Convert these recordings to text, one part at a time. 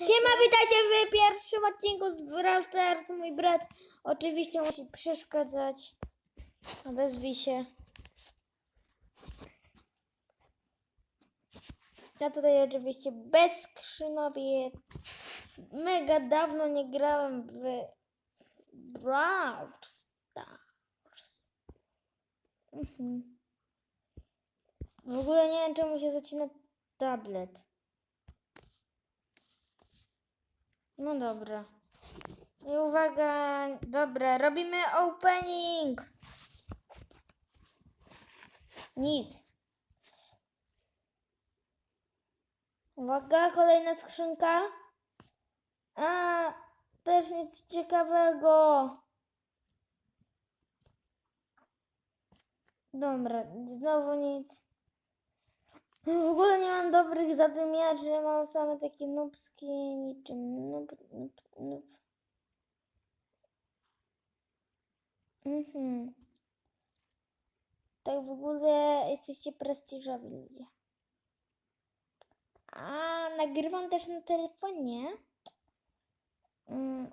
Siema, witajcie w pierwszym odcinku z Brawl Stars. Mój brat oczywiście musi przeszkadzać. Odezwij się. Ja tutaj oczywiście bezskrzynowie. Mega dawno nie grałem w Brawl Stars. Mhm. W ogóle nie wiem czemu się zacina tablet. No dobra. I uwaga, dobra, robimy opening. Nic. Uwaga, kolejna skrzynka. A, też nic ciekawego. Dobra, znowu nic. W ogóle nie mam dobrych zadymiaczy, mam same takie nubskie, niczym nub, nub, nub. Mhm. Tak w ogóle jesteście prestiżowi ludzie. A nagrywam też na telefonie. Mm.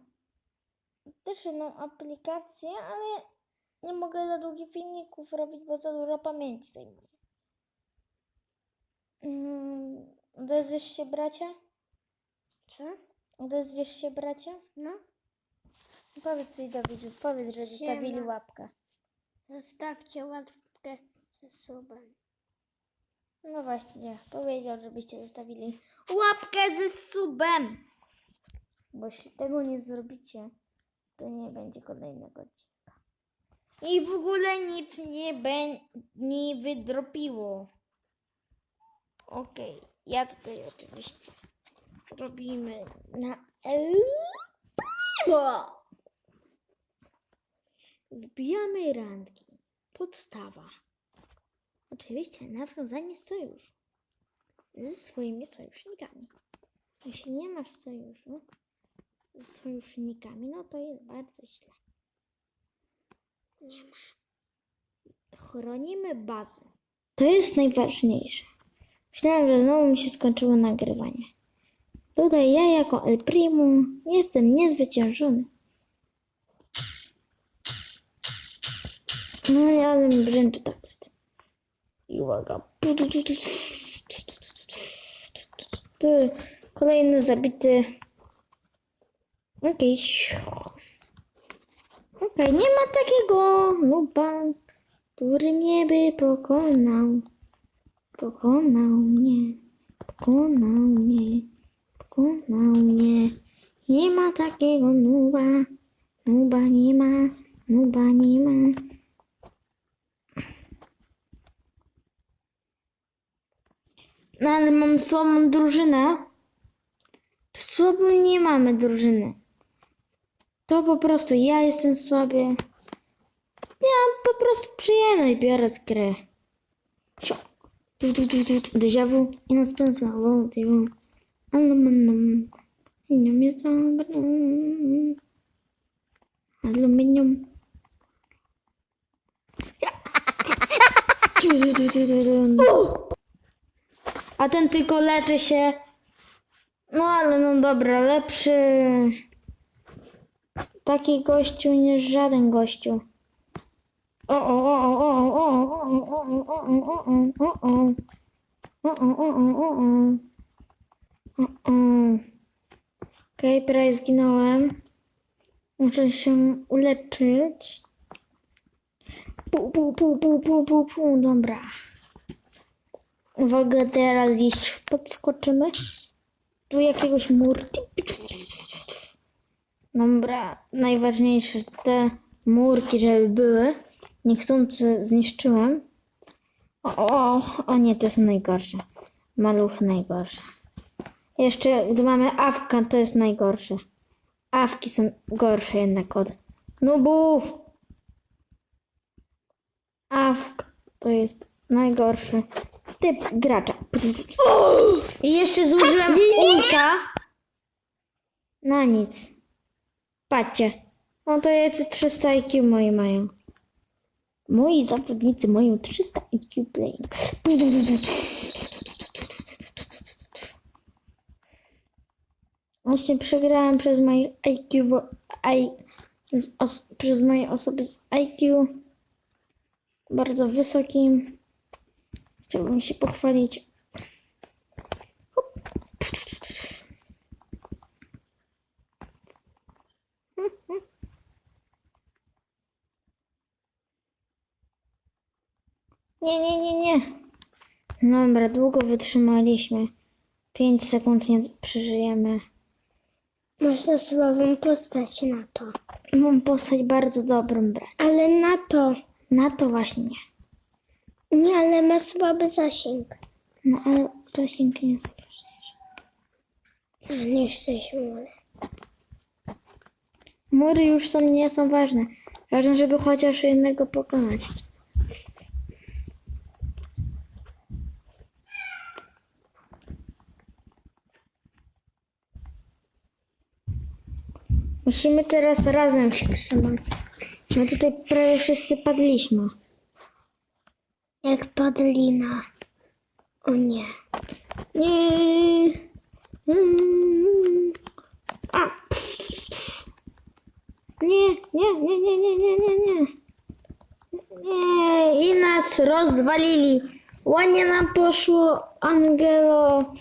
Też jedną aplikację, ale nie mogę za długich filmików robić, bo za dużo pamięci zajmuje. Mm, Odezwiesz się, bracia? Co? Odezwiesz się, bracia? No, Powiedz coś do widzów, powiedz, że zostawili łapkę. zostawcie łapkę ze subem. No właśnie, powiedział, żebyście zostawili łapkę ze subem. Bo jeśli tego nie zrobicie, to nie będzie kolejnego odcinka. I w ogóle nic nie, bę- nie wydropiło. Okej, ja tutaj oczywiście robimy na Elmo. Wbijamy randki. Podstawa. Oczywiście nawiązanie sojuszu ze swoimi sojusznikami. Jeśli nie masz sojuszu z sojusznikami, no to jest bardzo źle. Nie ma. Chronimy bazę. To jest najważniejsze. Myślałem, że znowu mi się skończyło nagrywanie. Tutaj ja jako El Primo jestem niezwyciężony. No ale mi brzęczy. I uwaga. Kolejny zabity. Jakiś. Okej, nie ma takiego nuba, który mnie by pokonał. Pokonał mnie. Pokonał mnie. Pokonał mnie. Nie ma takiego nuba. Nuba nie ma. Nuba nie ma. No ale mam słabą drużynę. Słabą nie mamy drużyny. To po prostu ja jestem słaby. Ja po prostu przyjemność biorę z gry. Sio. Déjà vu. I nas pensowało, tyłu. Ale mam nam. Nią jest Aluminium. A ten tylko leczy się. No ale no dobra, lepszy taki gościu niż żaden gościu. O, o. Okej, okay, prawie zginąłem. Muszę się uleczyć. Pu, pu, pu, pu, pu, pu, pu. Dobra. Uwaga, teraz jeśli podskoczymy do jakiegoś murki. Dobra, najważniejsze te murki, żeby były. Niechcący zniszczyłem. O, o, o nie, te są najgorsze. Maluchy najgorsze. Jeszcze, gdy mamy awka, to jest najgorsze. Awki są gorsze jednak od nubów. Awk to jest najgorszy typ gracza. I jeszcze zużyłem ulta. Na nic. Patrzcie. No to jacy 300 IQ moi mają. Moi zawodnicy mają 300 IQ playing. Właśnie przegrałem przez moje IQ, I, os, przez moje osoby z IQ bardzo wysokim. Chciałbym się pochwalić. Nie, nie, nie, nie. Dobra, długo wytrzymaliśmy. 5 sekund nie przeżyjemy. Można słabą postać na to. Mam postać bardzo dobrą, brat. Ale na to. Na to właśnie nie. Ale ma słaby zasięg. No ale zasięg nie. A nie jesteś młody. Mury już są, nie są ważne. Ważne, żeby chociaż jednego pokonać. Musimy teraz razem się trzymać. My tutaj prawie wszyscy padliśmy. Jak padlina. O nie. Nie. A. Nie, nie, nie, nie, nie, nie, nie, nie. Nie, i nas rozwalili. Ładnie nam poszło, Angelo.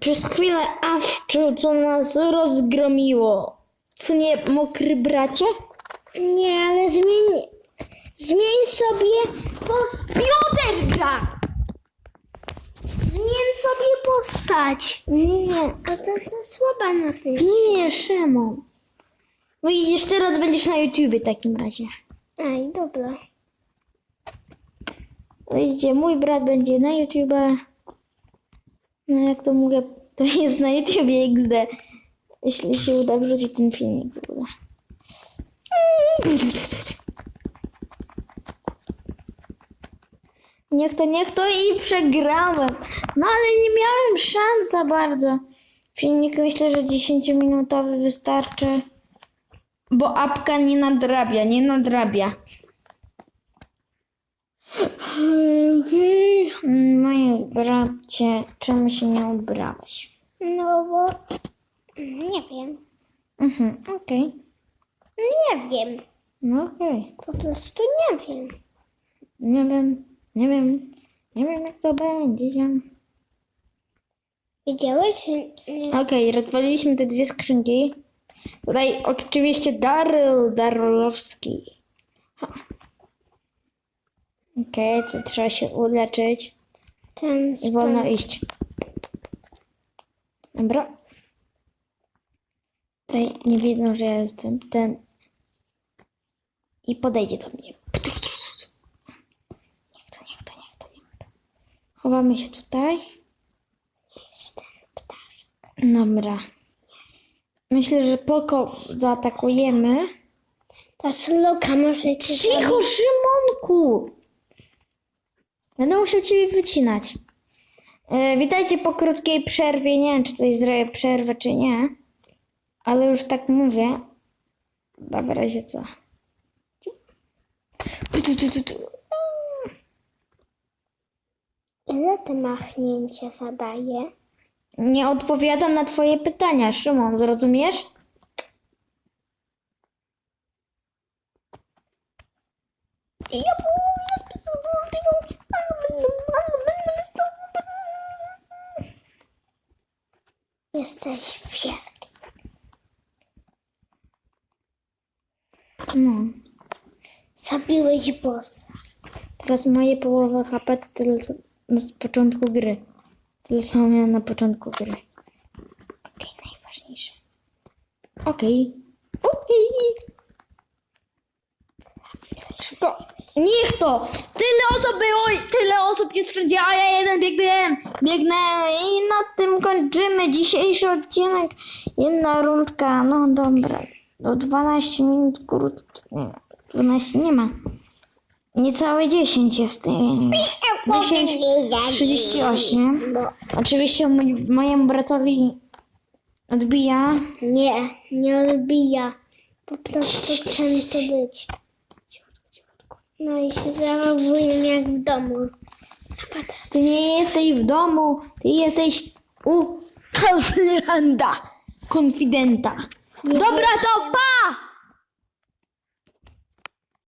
Przez chwilę awczu, co nas rozgromiło. Co nie, mokry bracie? Nie, ale zmień. Zmień sobie postać. Piotr gra! Zmień sobie postać. Nie, A to za słaba na tym. nie, Szymon. Widzisz, teraz będziesz na YouTubie w takim razie. Aj, dobra. Widzicie, mój brat będzie na YouTube. No jak to mówię, to jest na YouTubie XD. Jeśli się uda wrzucić ten filmik w ogóle. Niech to, niech to i przegrałem. No ale nie miałem szans za bardzo. Filmik myślę, że 10-minutowy wystarczy. Bo apka nie nadrabia, nie nadrabia. Moje bracie, czemu się nie ubrałeś? No bo. Nie wiem. Mhm, okej. Nie wiem. No okej. Po prostu nie wiem. Nie wiem, nie wiem, nie wiem jak to będzie. ziom. Widziałeś, nie? Okej, rozwaliliśmy te dwie skrzynki. Tutaj oczywiście Daryl Darolowski. Ha. Okej, to trzeba się uleczyć Ten i wolno iść. Dobra. Tutaj nie wiedzą, że ja jestem ten. I podejdzie do mnie. Niech to, niech to, niech to, niech to. Chowamy się tutaj. Jest ptaszek. Dobra. Myślę, że poko zaatakujemy. Ta sloka może ci Cicho, Szymonku! Będę musiał ciebie wycinać. E, witajcie po krótkiej przerwie. Nie wiem, czy tutaj zrobię przerwę, czy nie. Ale już tak mówię. Dobra, w razie co. Ile te machnięcie zadaje? Nie odpowiadam na twoje pytania, Szymon, zrozumiesz? Ja próbuję z piosenką, ale będę, ale będę z tobą. Jesteś wielki. No, Zabiłeś bossa. teraz moje połowa HP to tyle co z początku gry. Tyle samo miałem na początku gry. Okej, najważniejsze. Okej. Okej. Szybko. Niech to! Tyle osób było, tyle osób jest wszędzie, a ja jeden biegnę, biegnę i na tym kończymy dzisiejszy odcinek. Jedna rundka, no dobra. Do 12 minut krótki. Nie, 12 nie ma. Niecałe 10 jest. nie, 10, 38. Bo Oczywiście mój, mojemu bratowi odbija. nie, nie odbija. Po prostu często być. No i się zachowuję jak w domu. Ty nie jesteś w domu, ty jesteś u Kauflanda. konfidenta. Dobra, to pa!